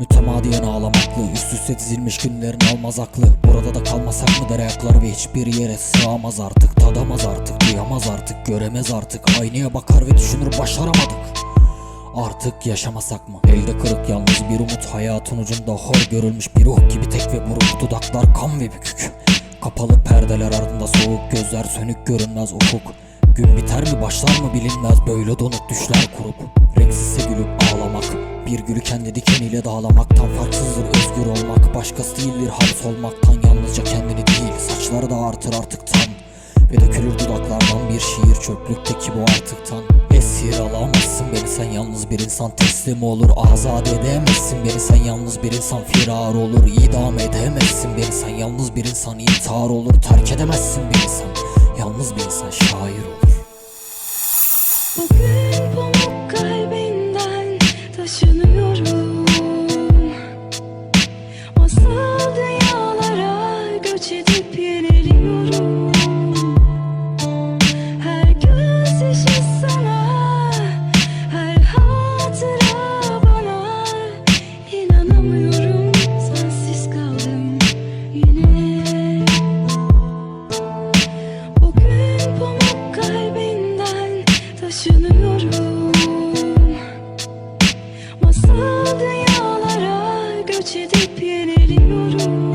Mütemadiyen ağlamaklı Üst üste dizilmiş günlerin almaz aklı. Burada da kalmasak mı der ayakları ve hiçbir yere sığamaz artık Tadamaz artık, duyamaz artık, göremez artık. Aynaya bakar ve düşünür başaramadık. Artık yaşamasak mı? Elde kırık yalnız bir umut Hayatın ucunda hor görülmüş bir ruh gibi tek ve buruk. Dudaklar kan ve bükük. Kapalı perdeler ardında soğuk gözler Sönük görünmez ufuk. Gün biter mi başlar mı bilinmez Böyle donuk düşler kurup Renksizse gülüp ağlamak Bir gülü kendi dikeniyle dağlamaktan Farksızdır özgür olmak. Başkası değildir hapis olmaktan Yalnızca kendini değil Saçları da artır artık tan ve dökülür dudaklardan bir şiir çöplükteki bu artıktan. Esir alamazsın beni sen yalnız bir insan teslim olur Azat edemezsin beni. Sen yalnız bir insan firar olur İdam edemezsin beni. Sen yalnız bir insan intihar olur Terk edemezsin bir insan yalnız bir insan şair olur taşınıyorum göç edip yeniliyorum